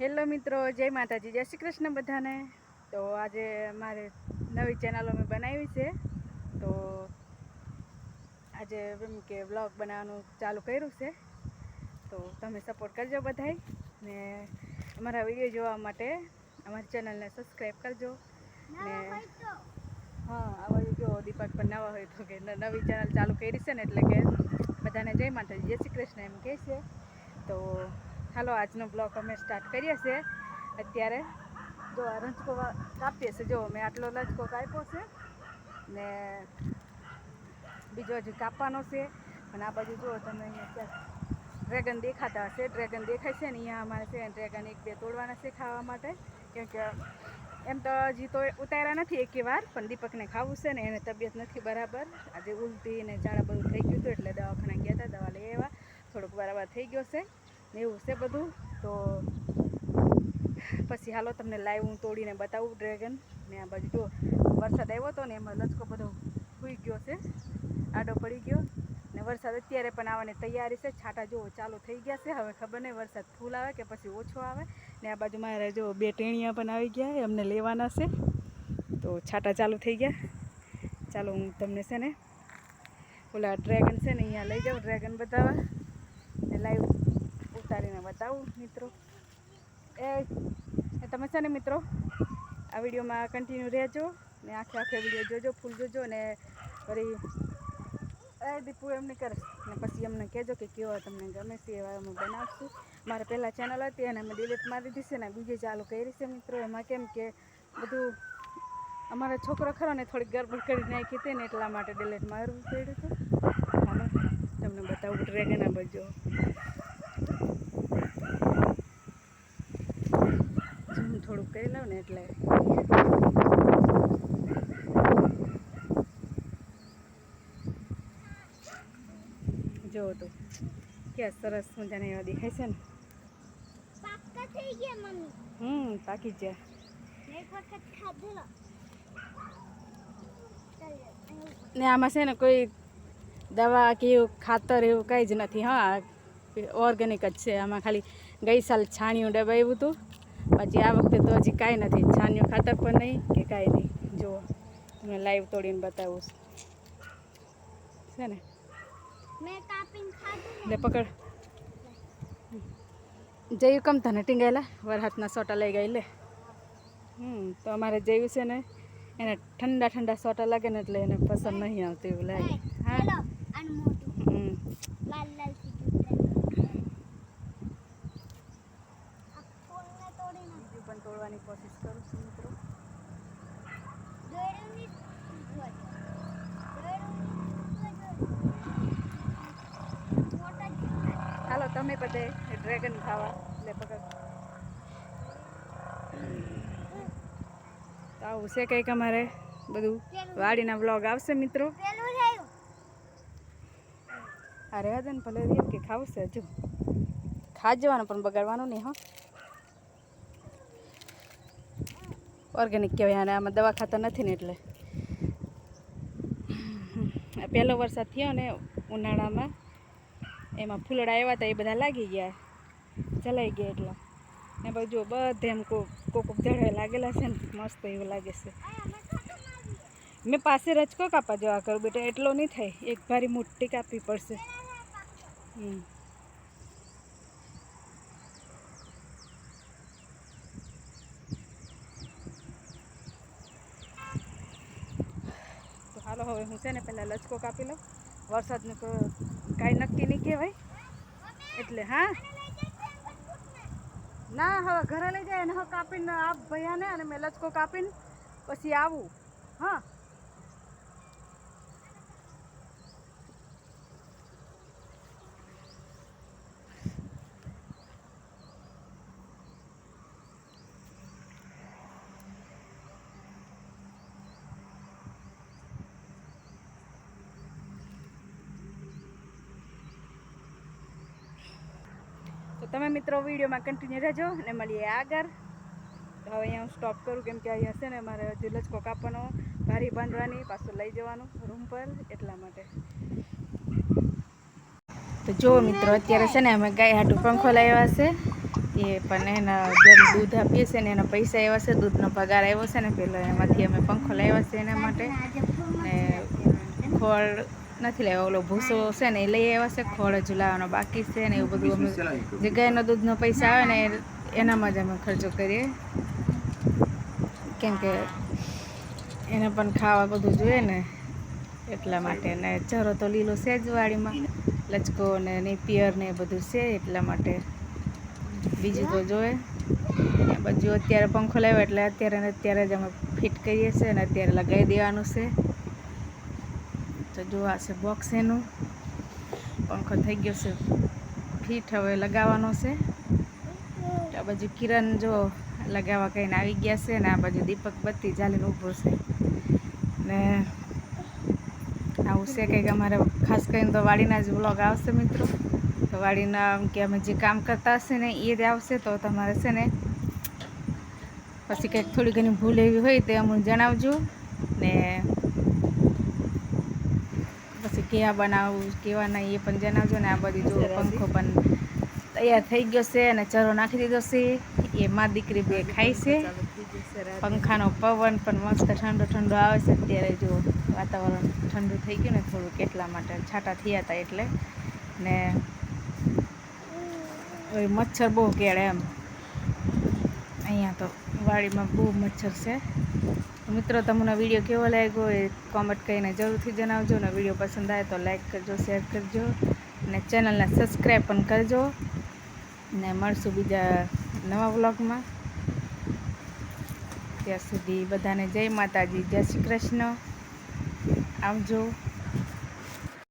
Hello મિત્રો જય માતાજી જય શ્રી કૃષ્ણ બધાને. તો આજે મારે નવી ચેનલો મેં બનાવી છે. તો આજે એમ કે વ્લોગ બનાવવાનું ચાલુ કર્યું છે. તો તમે સપોર્ટ કરજો બધાય. ને અમારા વીડિયો જોવા માટે અમારી ચેનલને સબસ્ક્રાઈબ કરજો. ને હા આવા જો દીપક પર નવા હોય તો કે નવી ચેનલ ચાલુ કરી છે ને એટલે કે બધાને જય માતાજી જય શ્રી કૃષ્ણ એમ કહે છે. તો હાલો, આજનો બ્લોગ અમે સ્ટાર્ટ કરીએ છીએ. અત્યારે જો આ રંચકો કાપીએ છીએ. જો મેં આટલો લંચકો કાપ્યો છે ને બીજો હજી કાપવાનો છે. અને આ બાજુ જુઓ તમે અહીંયા ડ્રેગન દેખાતા હશે. ડ્રેગન દેખાય છે ને અહીંયા અમારે છે ડ્રેગન એક બે તોડવાના છે ખાવા માટે. કેમ કે એમ તો હજી તો ઉતાર્યા નથી એકે વાર, પણ દીપકને ખાવું છે ને એને તબિયત નથી બરાબર. આજે ઉલટી ને ઝાડા બધું થઈ ગયું હતું એટલે દવાખાના ગયા હતા, દવા લઈ આવ્યા. થોડુંક બરાબર થઈ ગયો છે. ને એવું છે બધું. તો પછી હાલો તમને લાઈવ હું તોડીને બતાવું ડ્રેગન ને આ બાજુ જો વરસાદ આવ્યો હતો ને એમાં લચકો બધો સૂઈ ગયો છે. આડો પડી ગયો. ને વરસાદ અત્યારે પણ આવવાની તૈયારી છે. છાંટા જો ચાલુ થઈ ગયા છે. હવે ખબર નહીં વરસાદ ફૂલ આવે કે પછી ઓછો આવે. ને આ બાજુ મારે જો બે ટેણીયા પણ આવી ગયા એમને લેવાના છે. તો છાંટા ચાલુ થઈ ગયા. ચાલો હું તમને છે ને ઓલા ડ્રેગન છે ને અહીંયા લઈ જાઉં ડ્રેગન બતાવવા. ને લાઈવ ઉતારીને બતાવું, મિત્રો. એ તમે છે ને, મિત્રો, આ વિડીયોમાં કન્ટિન્યુ રહેજો ને આખે આખે વીડિયો જોજો ફૂલ જોજો ને ફરી, એ, દીપુ એમ નહીં કરે. ને પછી અમને કહેજો કે કેવો તમને ગમે છે એવા અમે બનાવશું. મારે પહેલાં ચેનલ હતી અને અમે ડિલીટ મારી દીધી છે ને બીજી ચાલુ કરી છે, મિત્રો. એમાં કેમ કે બધું અમારો છોકરો ખરો ને થોડીક ગરબડ કરી નાખી હતી ને એટલા માટે ડિલીટ મારવું પડ્યું હતું. તમને બતાવું ડ્રેગન આ બાજુ કરી લઉં ને એટલે. જો તો ક્યાં સરસ મજાના એવા દેખાય છે ને. થઈ ગયા મમ્મી? હમ પાકી ગયા. એક વખત ખાધેલો ને આમાં છે ને કોઈ દવા કે એવું ખાતર એવું કંઈ જ નથી હા. ઓર્ગેનિક જ છે આમાં ખાલી ગઈ સાલ છાણિયું ડબાવ્યું હતું. પછી આ વખતે તો હજી કાંઈ નથી. છાન્યું ખાતર પણ નહીં કે કાંઈ નહીં. જુઓ તમે લાઈવ તોડીને બતાવું છે. ને? લે પકડ. જયું કમ તને? ટીંગાયેલા? વરહાતના સોટા લઈ ગઈ લે. હમ તો અમારે જયું છે ને એને ઠંડા ઠંડા સોટા લાગે ને એટલે એને પસંદ નહીં આવતું એવું લાગે. હા હેલો આનું મોટું હમ લાલ લાલ થઈ ગયું આ ફૂલને તોડી નાખ બીજું કોશિશ કરું છું, મિત્રો. હાલો, તમે બધે ડ્રેગન ખાવા. એટલે પકડ. તો આવું છે કંઈક અમારે બધું વાડીના બ્લોગ આવશે, મિત્રો? આ રહેવા દે ને, ભલે કે ખાવું છે હજુ ખાજવાનું પણ બગાડવાનું નહીં, હો. ઓર્ગેનિક કહેવાય, અને આમાં દવા ખાતા નથી ને એટલે. પહેલો વરસાદ થયો ને ઉનાળામાં, એમાં ફૂલડા આવ્યા હતા, એ બધા લાગી ગયા, જલાઈ ગયા એટલા. ને પછી જો બધે એમ કોક કોક ઝાડવા લાગેલા છે ને, મસ્ત એવું લાગે છે. મેં પાસે રચકો કાપા જવા કરું બેટા, એટલો નહીં થાય, એક ભારી મોટી કાપવી પડશે. હમ. તો હવે હું છે ને પહેલાં લચકો કાપી લઉં. વરસાદનું કાંઈ નક્કી નહીં કહેવાય. એટલે હા. ના, હવે ઘરે લઈ જાય ને હવે કાપીને આપ ભૈયાને અને મેં લચકો કાપીને પછી આવું. હા. તમે મિત્રો વિડીયોમાં કન્ટિન્યુ રહેજો અને મળીએ આગળ. તો હવે અહીંયા હું સ્ટોપ કરું કેમ કે અહીંયા છે ને મારે હજી લચકો કાપવાનો, ભારી બાંધવાની, પાછું લઈ જવાનું રૂમ પર એટલા માટે. તો જુઓ મિત્રો, અત્યારે છે ને અમે ગાય હાટું પંખો લાવ્યા છે. એ પણ એના જેમ દૂધ આપીએ છીએ ને એના પૈસા આવ્યા છે, દૂધનો પગાર આવ્યો છે ને, પેલો એમાંથી અમે પંખો લાવ્યા છે એના માટે. ને ખોળ નથી લાવ્યો ઓલો ભૂસો છે ને એ લઈ આવ્યા છે ખોળ ઝુલાવાનો લાવવાનો બાકી છે ને એવું બધું અમે જે ગાયનો દૂધનો પૈસા આવે ને એનામાં જ અમે ખર્ચો કરીએ. કેમ કે એને પણ ખાવા બધું જોઈએ ને એટલા માટે ને ચરો તો લીલો છે જ વાડીમાં. લચકો ને નેપિયર ને એ બધું છે એટલા માટે. બીજું તો જોઈએ. બાજુ બધું અત્યારે પંખો લાવ્યો એટલે અત્યારે ને અત્યારે જ અમે ફિટ કરીએ છીએ અને અત્યારે લગાવી દેવાનું છે. તો જો આ છે બોક્સ એનું. પંખો થઈ ગયો છે. ફિટ હવે લગાવવાનો છે. આ બાજુ કિરણ જો લગાવવા કહીને આવી ગયા છે ને આ બાજુ દીપક બત્તી ચાલીને ઊભો છે. ને આવું છે કંઈક અમારે ખાસ કરીને તો વાડીના જ વ્લોગ આવશે મિત્રો. તો વાડીના કે અમે જે કામ કરતા હશે ને એ જ આવશે. તો તમારે છે ને પછી કંઈક થોડી ઘણી ભૂલ એવી હોય તે અમને જણાવજો. ને કેવા બનાવું, કેવા નહીં, એ પણ જણાવજો ને આ બધી જો પંખો પણ તૈયાર થઈ ગયો છે અને ચરો નાખી દીધો છે. એ માં દીકરી બે ખાય છે. પંખાનો પવન પણ મસ્ત ઠંડો ઠંડો આવે છે. અત્યારે જો વાતાવરણ ઠંડુ થઈ ગયું ને થોડુંક એટલા માટે છાંટા થયા હતા એટલે. ને મચ્છર બહુ કેળે એમ. અહીંયા તો વાડીમાં બહુ મચ્છર છે. મિત્રો, તમને વીડિયો કેવો લાગ્યો એ કોમેન્ટ કરીને જરૂરથી જણાવજો ને વીડિયો પસંદ આવે તો લાઈક કરજો શેર કરજો અને ચેનલને સબસ્ક્રાઈબ પણ કરજો. ને મળશું બીજા નવા વ્લોગમાં ત્યાં સુધી બધાને જય માતાજી, જય શ્રી કૃષ્ણ. આવજો.